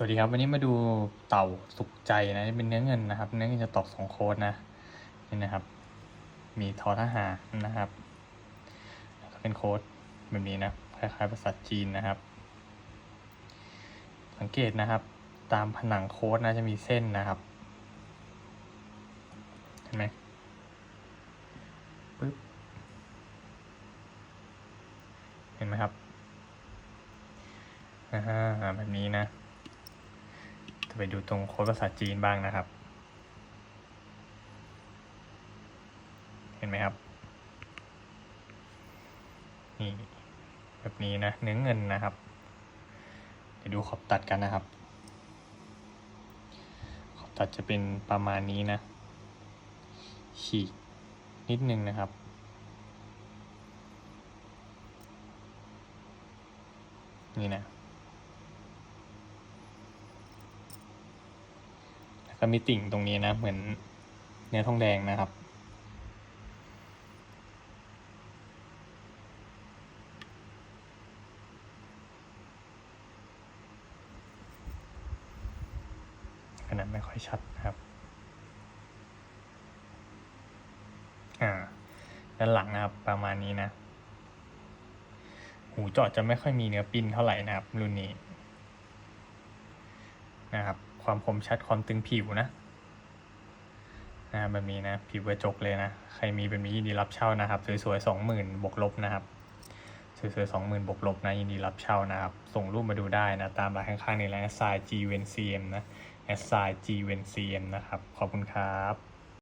สวัสดีครับวันนี้มาดูเต่าสุขใจนะเป็นเนื้อเงินนะครับ เนื้อเงินจะตอกสองโค้ดนะนี่นะครับ มีทอทหารนะครับแล้วก็เป็นโค้ดแบบนี้นะคล้ายๆภาษาจีนนะครับ สังเกตนะครับ ตามผนังโค้ดนะจะมีเส้นนะครับเห็นไหมปึ๊บเห็นไหมครับอ่าแบบนี้นะ ไปดูตรงโค้ดภาษาจีนบ้างนะครับ เห็นไหมครับ นี่ แบบนี้นะ เนื้อเงินนะครับ เดี๋ยวดูขอบตัดกันนะครับ ขอบตัดจะเป็นประมาณนี้นะ ฉีกนิดนึงนะครับนี่นะ แล้ว ก็มีติ่งตรงนี้นะ เหมือนเนื้อทองแดงนะครับ ขนาดไม่ค่อยชัดนะครับ อ่า ด้านหลังนะครับ ประมาณนี้นะ หูเจาะจะไม่ค่อยมีเนื้อปิ้นเท่าไหร่นะครับ รุ่นนี้ นะครับ ความคมชัดความตึงผิวนะนะครับแบบนี้นะผิวกระจกเลยนะ ใครมีเป็นมียินดีรับเช่านะครับ สวยๆสองหมื่นบวกลบนะครับสวยๆสองหมื่นบวกลบนะยินดีรับเช่านะครับ ส่งรูปมาดูได้นะตามรายข้างๆนี้แล้ว s i g v n c m นะ s i g v n c m นะครับ ขอบคุณครับ